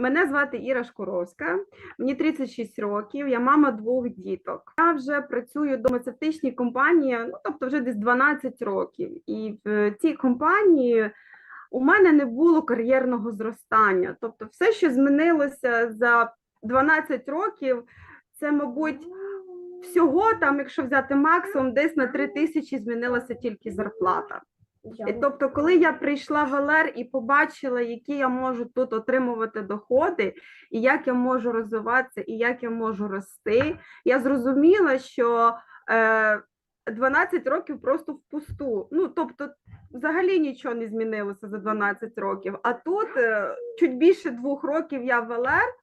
Мене звати Іра Шкуровська, мені 36 років, я мама двох діток. Я вже працюю в фармацевтичній компанії, ну тобто вже десь 12 років. І в цій компанії у мене не було кар'єрного зростання. Тобто, все, що змінилося за 12 років, це, мабуть, всього там, якщо взяти максимум, десь на 3 тисячі змінилася тільки зарплата. І Тобто, коли я прийшла в ЛР і побачила, які я можу тут отримувати доходи, і як я можу розвиватися, і як я можу рости, я зрозуміла, що е, 12 років просто впусту. Ну, тобто, взагалі нічого не змінилося за 12 років. А тут е, чуть більше двох років я в ЛР,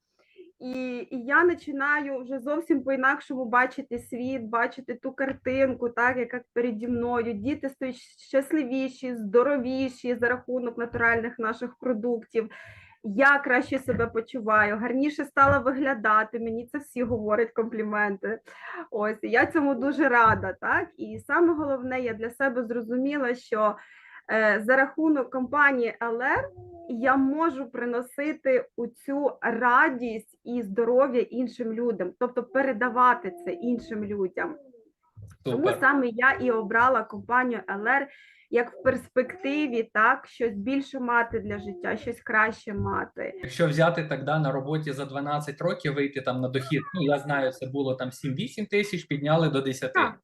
і, і я починаю вже зовсім по-інакшому бачити світ, бачити ту картинку, так, яка переді мною. Діти стають щасливіші, здоровіші за рахунок натуральних наших продуктів. Я краще себе почуваю, гарніше стала виглядати. Мені це всі говорять компліменти. Ось я цьому дуже рада. Так і саме головне, я для себе зрозуміла, що за рахунок компанії ЛР я можу приносити у цю радість і здоров'я іншим людям, тобто передавати це іншим людям. Тому саме я і обрала компанію ЛР як в перспективі, так щось більше мати для життя, щось краще мати. Якщо взяти тоді на роботі за 12 років, вийти там на дохід, ну я знаю, це було там 7-8 тисяч, підняли до 10. Так.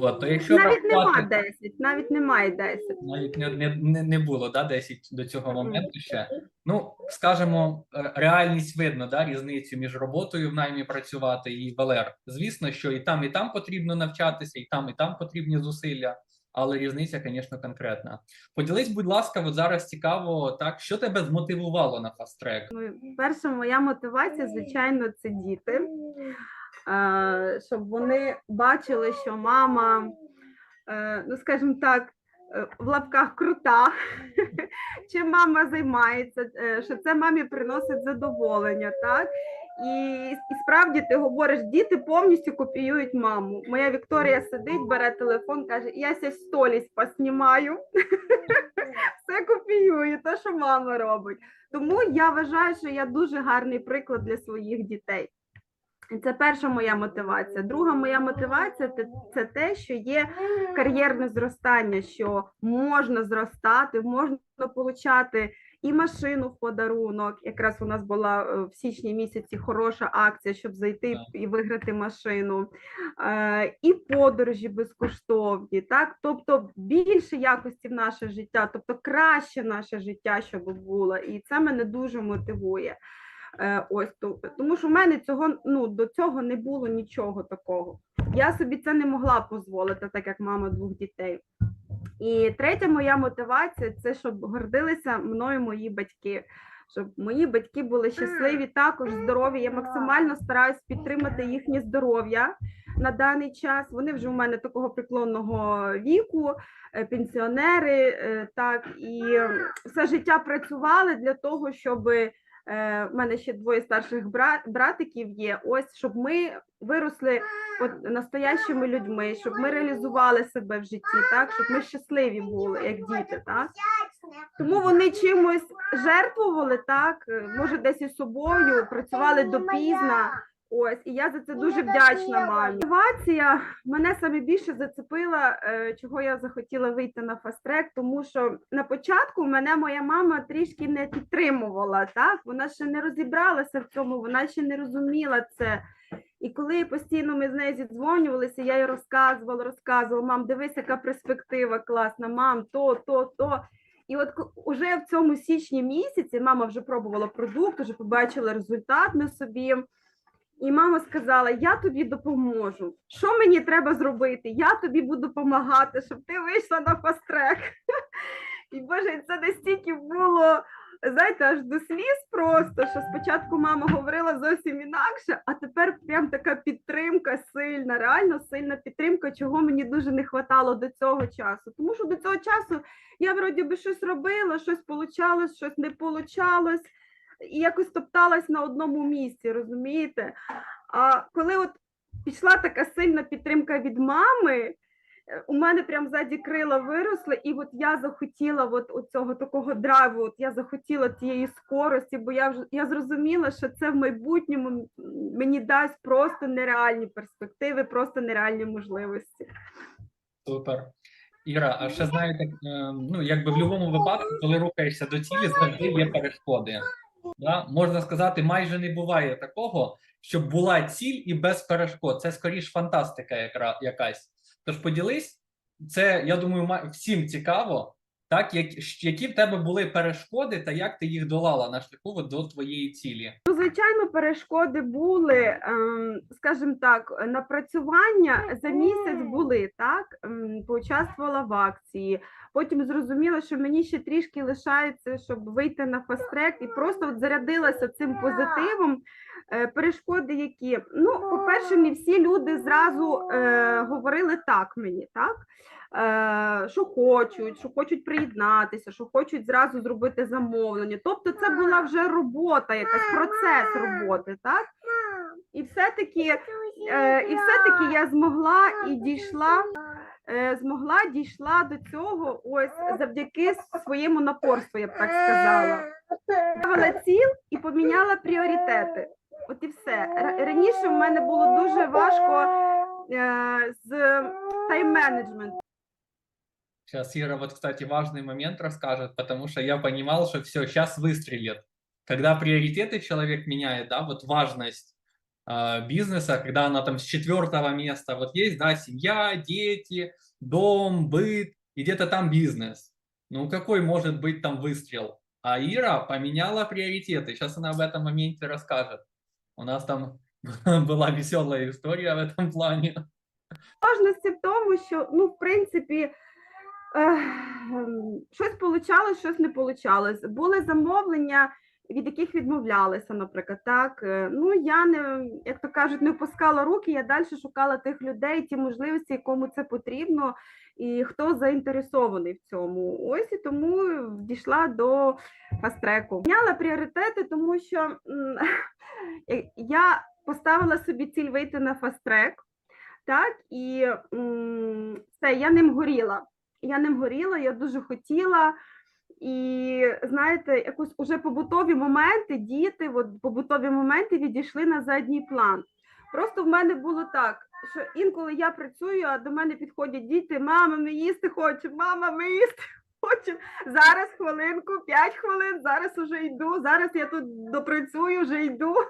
От, то якщо навіть врахувати- нема 10, навіть немає 10. навіть не, не, не, не було да, 10 до цього моменту ще. Ну, скажімо, е, реальність видно, да, різницю між роботою в наймі працювати і в ЛР. Звісно, що і там, і там потрібно навчатися, і там, і там потрібні зусилля, але різниця, звісно, конкретна. Поділись, будь ласка, от зараз цікаво, так, що тебе змотивувало на фаст-трек? Ну, перша моя мотивація, звичайно, це діти. Щоб вони бачили, що мама, е, ну скажімо так, е, в лапках крута, чим мама займається, е, що це мамі приносить задоволення, так? І, і справді ти говориш, діти повністю копіюють маму. Моя Вікторія сидить, бере телефон, каже: я ся столість поснімаю. Все копіює, те, що мама робить. Тому я вважаю, що я дуже гарний приклад для своїх дітей. Це перша моя мотивація. Друга моя мотивація це, те, що є кар'єрне зростання, що можна зростати, можна получати і машину в подарунок. Якраз у нас була е, в січні місяці хороша акція, щоб зайти і виграти машину, е, і подорожі безкоштовні. Так, тобто більше якості в наше життя, тобто краще наше життя, щоб було, і це мене дуже мотивує. Е, ось то, тому що в мене цього ну до цього не було нічого такого. Я собі це не могла дозволити, так як мама двох дітей. І третя моя мотивація це щоб гордилися мною мої батьки. Щоб мої батьки були щасливі, також здорові. Я максимально стараюсь підтримати їхнє здоров'я на даний час. Вони вже у мене такого преклонного віку, е, пенсіонери, е, так і все життя працювали для того, щоб в мене ще двоє старших брат, братиків є. Ось щоб ми виросли от настоящими людьми, щоб ми реалізували себе в житті, так щоб ми щасливі були, як діти, так. Тому вони чимось жертвували, так, е, може, десь і собою, працювали допізна. Ось, і я за це дуже вдячна мамі. Мотивація мене саме більше зацепила, е, чого я захотіла вийти на фаст-трек, тому що на початку мене моя мама трішки не підтримувала. Так, вона ще не розібралася в цьому, вона ще не розуміла це. І коли постійно ми з нею зідзвонювалися, я їй розказувала, розказувала, мам, дивись, яка перспектива класна, мам, то, то, то. І от уже в цьому січні місяці мама вже пробувала продукт, вже побачила результат на собі. І мама сказала: Я тобі допоможу. Що мені треба зробити? Я тобі буду допомагати, щоб ти вийшла на фаст-трек. І Боже, це настільки було, знаєте, аж до сліз просто, що спочатку мама говорила зовсім інакше, а тепер прям така підтримка сильна, реально сильна підтримка, чого мені дуже не вистачало до цього часу. Тому що до цього часу я вроді би щось робила, щось получалось, щось не получалось, і якось топталась на одному місці, розумієте? А коли от пішла така сильна підтримка від мами, е, у мене прям ззаді крила виросли, і от я захотіла от цього такого драйву, от я захотіла тієї скорості, бо я вже я зрозуміла, що це в майбутньому мені дасть просто нереальні перспективи, просто нереальні можливості. Супер. Іра, а ще знаєте, е, ну якби в будь-якому випадку, коли рухаєшся до цілі, завжди є перешкоди. Да? Можна сказати, майже не буває такого, щоб була ціль і без перешкод. Це скоріш фантастика якра, якась. Тож поділись, це я думаю, ма- всім цікаво, так як, які в тебе були перешкоди та як ти їх долала на шляху до твоєї цілі. Ну, звичайно, перешкоди були, ем, скажімо так, напрацювання за місяць були, так, ем, поучаствувала в акції. Потім зрозуміла, що мені ще трішки лишається, щоб вийти на фаст-трек, і просто от зарядилася цим позитивом. Е, Перешкоди, які ну, по-перше, не всі люди зразу е, говорили так мені, так е, що хочуть, що хочуть приєднатися, що хочуть зразу зробити замовлення. Тобто, це була вже робота, якась процес роботи, так і все-таки, е, і все-таки я змогла і дійшла. е, Змогла дійшла до цього ось завдяки своєму напорству, я б так сказала. Ставила ціль і поміняла пріоритети. От і все. Ра- Раніше в мене було дуже важко е, з тайм-менеджментом. Сейчас Ира вот, кстати, важный момент расскажет, потому что я понимал, что все, сейчас выстрелит. Когда приоритеты человек меняет, да, вот важность э, бизнеса, когда она там с четвертого места, вот есть, да, семья, дети, дом, быт, и где-то там бизнес. Ну, какой может быть там выстрел? А Ира поменяла приоритеты. Сейчас она об этом моменте расскажет. У нас там была веселая история в этом плане. Важності в тому, що ну, в принципі, е, щось получалось, щось не получалось. Були замовлення, від яких відмовлялися, наприклад. Так Е, ну я не як то кажуть, не опускала руки. Я далі шукала тих людей, ті можливості, кому це потрібно, і хто заінтересований в цьому. Ось і тому дійшла до фастреку. Міняла пріоритети, тому що я поставила собі ціль вийти на фастрек. Так, і все, я ним горіла. Я ним горіла, я дуже хотіла. І знаєте, якось уже побутові моменти, діти, от побутові моменти відійшли на задній план. Просто в мене було так, що інколи я працюю, а до мене підходять діти, мама, ми їсти хочемо, мама, ми їсти хочемо. Зараз хвилинку, 5 хвилин, зараз уже йду, зараз я тут допрацюю, вже йду.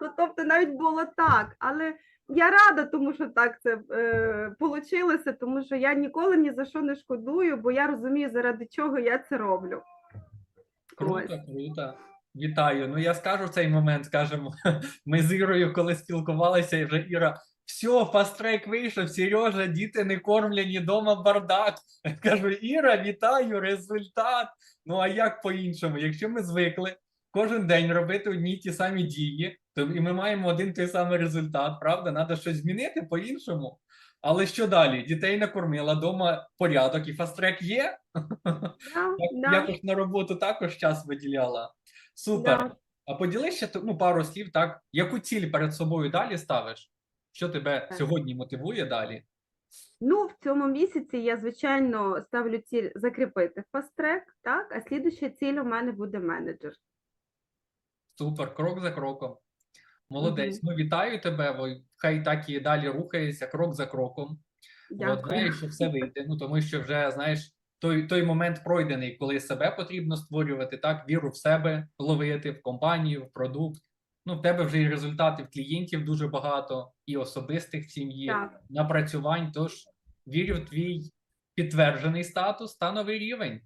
Ну, тобто навіть було так. Але я рада, тому що так це е, получилося, тому що я ніколи ні за що не шкодую, бо я розумію, заради чого я це роблю. Круто, Ось. круто. Вітаю. Ну я скажу цей момент, скажемо, ми з Ірою, коли спілкувалися, і вже Іра. Все, фаст-трек вийшов, Сережа, діти не кормлені, дома бардак. Кажу, Іра, вітаю, результат. Ну а як по-іншому? Якщо ми звикли кожен день робити одні й ті самі дії, і ми маємо один той самий результат, правда? Треба щось змінити по-іншому. Але що далі? Дітей накормила, дома порядок, і фаст-трек є. Да, Як- да, Якось на роботу також час виділяла. Супер. да. А поділись ще ну, пару слів, так? Яку ціль перед собою далі ставиш? Що тебе Так. сьогодні мотивує далі? Ну, в цьому місяці я, звичайно, ставлю ціль закріпити фаст-трек, так, а слідуща ціль у мене буде менеджер. Супер, крок за кроком. Молодець. Мгм. Ну, вітаю тебе. бо Хай так і далі рухається крок за кроком. От, Дякую. знаєш, що все вийде. Ну, тому що вже, знаєш, той, той момент пройдений, коли себе потрібно створювати, так, віру в себе ловити, в компанію, в продукт. Ну, в тебе вже і результатів клієнтів дуже багато, і особистих в сім'ї, напрацювань. Тож вірю в твій підтверджений статус та новий рівень.